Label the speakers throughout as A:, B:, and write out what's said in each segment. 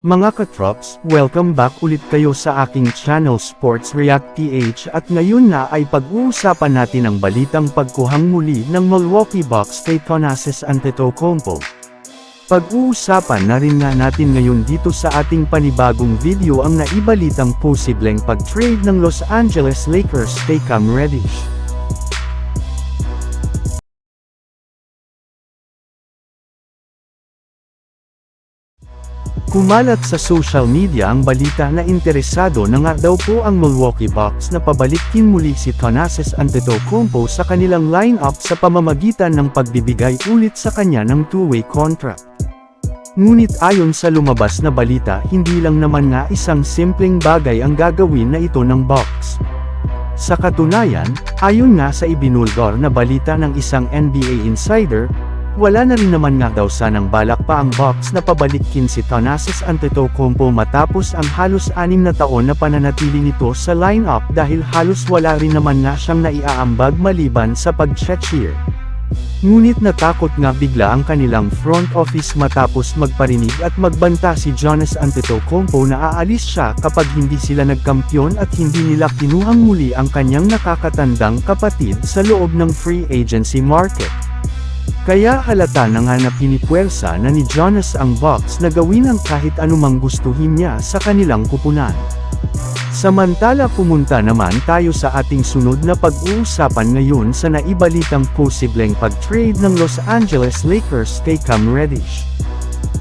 A: Mga katrops, welcome back ulit kayo sa aking channel Sports React PH at ngayon na ay pag-uusapan natin ang balitang pagkuhang muli ng Milwaukee Bucks kay Thanasis Antetokounmpo. Pag-uusapan na rin nga natin ngayon dito sa ating panibagong video ang naibalitang posibleng pag-trade ng Los Angeles Lakers kay Cam Reddish. Kumalat sa social media ang balita na interesado na nga daw po ang Milwaukee Bucks na pabalikin muli si Thanasis Antetokounmpo sa kanilang lineup sa pamamagitan ng pagbibigay ulit sa kanya ng two-way contract. Ngunit ayon sa lumabas na balita hindi lang naman nga isang simpleng bagay ang gagawin na ito ng Bucks. Sa katunayan, ayon nga sa ibinulgar na balita ng isang NBA insider, wala na rin naman nga daw sanang balak pa ang Bucks na pabalikin si Thanasis Antetokounmpo matapos ang halos anim na taon na pananatili nito sa lineup dahil halos wala rin naman nga siyang naiaambag maliban sa pag-cheer. Ngunit natakot nga bigla ang kanilang front office matapos magparinig at magbanta si Jonas Antetokounmpo na aalis siya kapag hindi sila nagkampiyon at hindi nila kinuhang muli ang kanyang nakakatandang kapatid sa loob ng free agency market. Kaya halata na nga na pinipwersa na ni Jonas ang Bucks na gawin ang kahit anumang gustuhin niya sa kanilang kupunan. Samantala pumunta naman tayo sa ating sunod na pag-uusapan ngayon sa naibalitang posibleng pag-trade ng Los Angeles Lakers kay Cam Reddish.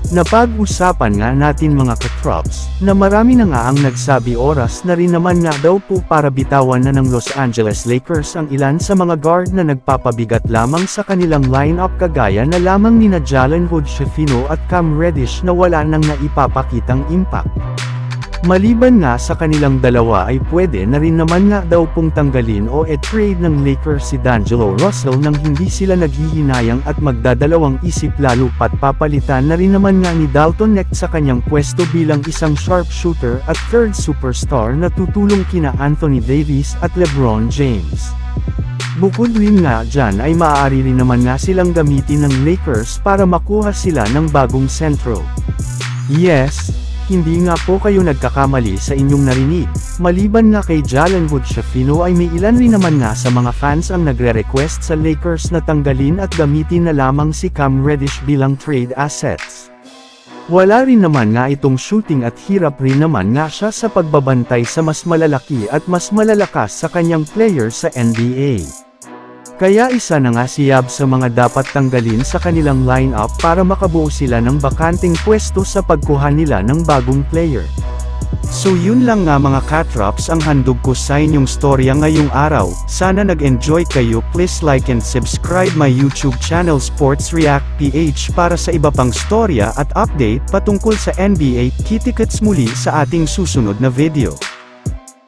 A: Napag-usapan nga natin mga katrops, na marami na nga ang nagsabi oras na rin naman nga daw po para bitawan na ng Los Angeles Lakers ang ilan sa mga guard na nagpapabigat lamang sa kanilang lineup kagaya na lamang nina Jalen Hood Shefino at Cam Reddish na wala nang naipapakitang impact. Maliban nga sa kanilang dalawa ay pwede na rin naman nga daw pong tanggalin o e-trade ng Lakers si D'Angelo Russell nang hindi sila naghihinayang at magdadalawang isip lalo pat papalitan na rin naman nga ni Dalton Neck sa kanyang pwesto bilang isang sharpshooter at third superstar na tutulong kina Anthony Davis at LeBron James. Bukod rin nga dyan ay maaari rin naman nga silang gamitin ng Lakers para makuha sila ng bagong sentro. Yes, hindi nga po kayo nagkakamali sa inyong narinig. Maliban nga kay Jalen Wood Shafino ay may ilan rin naman nga sa mga fans ang nagre-request sa Lakers na tanggalin at gamitin na lamang si Cam Reddish bilang trade assets. Wala rin naman nga itong shooting at hirap rin naman nga siya sa pagbabantay sa mas malalaki at mas malalakas sa kanyang player sa NBA. Kaya isa na nga si Yab sa mga dapat tanggalin sa kanilang lineup para makabuo sila ng bakanting pwesto sa pagkuha nila ng bagong player. So yun lang nga mga katrops ang handog ko sa inyong storya ngayong araw. Sana nag-enjoy kayo. Please like and subscribe my YouTube channel Sports React PH para sa iba pang storya at update patungkol sa NBA. Kitikets muli sa ating susunod na video.